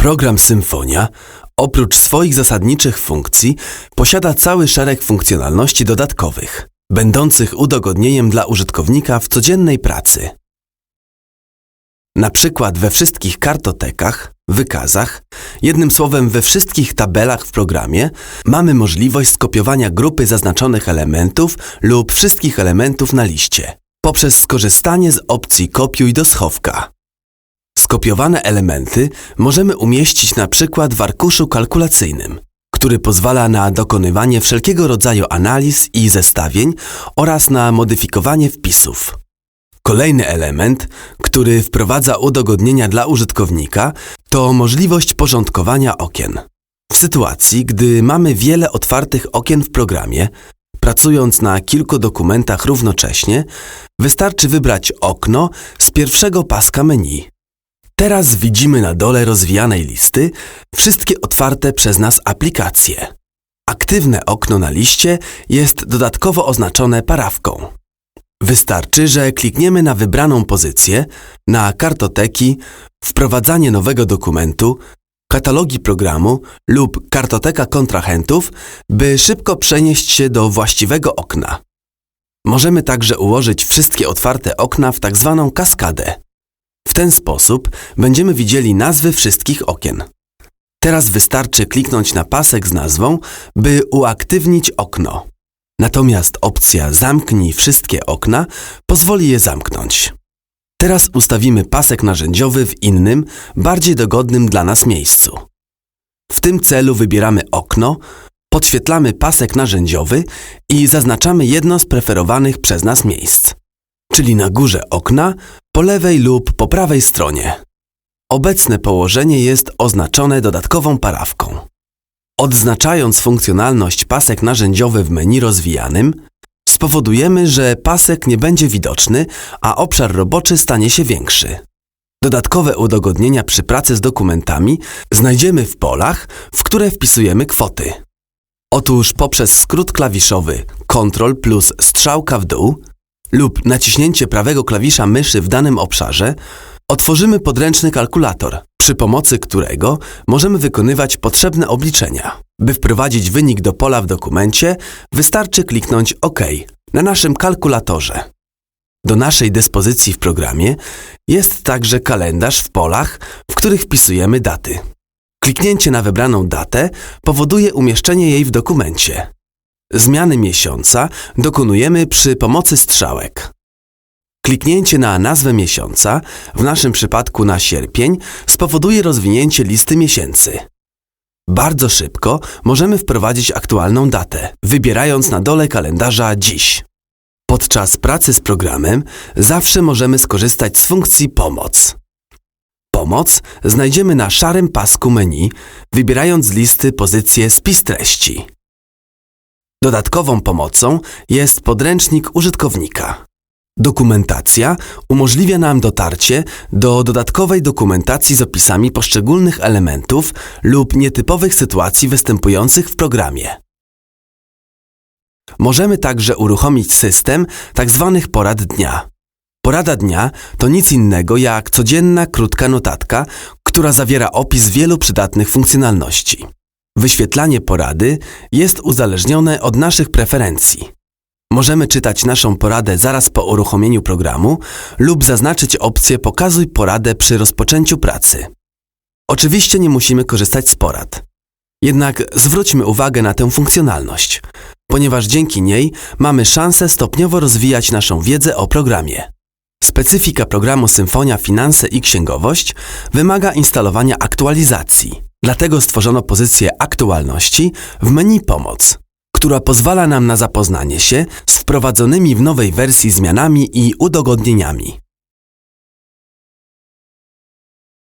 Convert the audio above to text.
Program Symfonia, oprócz swoich zasadniczych funkcji, posiada cały szereg funkcjonalności dodatkowych, będących udogodnieniem dla użytkownika w codziennej pracy. Na przykład we wszystkich kartotekach, wykazach, jednym słowem we wszystkich tabelach w programie mamy możliwość skopiowania grupy zaznaczonych elementów lub wszystkich elementów na liście poprzez skorzystanie z opcji kopiuj do schowka. Skopiowane elementy możemy umieścić na przykład w arkuszu kalkulacyjnym, który pozwala na dokonywanie wszelkiego rodzaju analiz i zestawień oraz na modyfikowanie wpisów. Kolejny element, który wprowadza udogodnienia dla użytkownika, to możliwość porządkowania okien. W sytuacji, gdy mamy wiele otwartych okien w programie, pracując na kilku dokumentach równocześnie, wystarczy wybrać okno z pierwszego paska menu. Teraz widzimy na dole rozwijanej listy wszystkie otwarte przez nas aplikacje. Aktywne okno na liście jest dodatkowo oznaczone parawką. Wystarczy, że klikniemy na wybraną pozycję, na kartoteki, wprowadzanie nowego dokumentu, katalogi programu lub kartoteka kontrahentów, by szybko przenieść się do właściwego okna. Możemy także ułożyć wszystkie otwarte okna w tak zwaną kaskadę. Ten sposób będziemy widzieli nazwy wszystkich okien. Teraz wystarczy kliknąć na pasek z nazwą, by uaktywnić okno. Natomiast opcja Zamknij wszystkie okna pozwoli je zamknąć. Teraz ustawimy pasek narzędziowy w innym, bardziej dogodnym dla nas miejscu. W tym celu wybieramy okno, podświetlamy pasek narzędziowy i zaznaczamy jedno z preferowanych przez nas miejsc, czyli na górze okna, po lewej lub po prawej stronie. Obecne położenie jest oznaczone dodatkową parawką. Odznaczając funkcjonalność pasek narzędziowy w menu rozwijanym, spowodujemy, że pasek nie będzie widoczny, a obszar roboczy stanie się większy. Dodatkowe udogodnienia przy pracy z dokumentami znajdziemy w polach, w które wpisujemy kwoty. Otóż poprzez skrót klawiszowy Ctrl plus strzałka w dół lub naciśnięcie prawego klawisza myszy w danym obszarze otworzymy podręczny kalkulator, przy pomocy którego możemy wykonywać potrzebne obliczenia. By wprowadzić wynik do pola w dokumencie, wystarczy kliknąć OK na naszym kalkulatorze. Do naszej dyspozycji w programie jest także kalendarz w polach, w których wpisujemy daty. Kliknięcie na wybraną datę powoduje umieszczenie jej w dokumencie. Zmiany miesiąca dokonujemy przy pomocy strzałek. Kliknięcie na nazwę miesiąca, w naszym przypadku na sierpień, spowoduje rozwinięcie listy miesięcy. Bardzo szybko możemy wprowadzić aktualną datę, wybierając na dole kalendarza dziś. Podczas pracy z programem zawsze możemy skorzystać z funkcji Pomoc. Pomoc znajdziemy na szarym pasku menu, wybierając z listy pozycję Spis treści. Dodatkową pomocą jest podręcznik użytkownika. Dokumentacja umożliwia nam dotarcie do dodatkowej dokumentacji z opisami poszczególnych elementów lub nietypowych sytuacji występujących w programie. Możemy także uruchomić system tzw. Tak porad dnia. Porada dnia to nic innego jak codzienna krótka notatka, która zawiera opis wielu przydatnych funkcjonalności. Wyświetlanie porady jest uzależnione od naszych preferencji. Możemy czytać naszą poradę zaraz po uruchomieniu programu lub zaznaczyć opcję Pokazuj poradę przy rozpoczęciu pracy. Oczywiście nie musimy korzystać z porad. Jednak zwróćmy uwagę na tę funkcjonalność, ponieważ dzięki niej mamy szansę stopniowo rozwijać naszą wiedzę o programie. Specyfika programu Symfonia Finanse i Księgowość wymaga instalowania aktualizacji. Dlatego stworzono pozycję aktualności w menu Pomoc, która pozwala nam na zapoznanie się z wprowadzonymi w nowej wersji zmianami i udogodnieniami.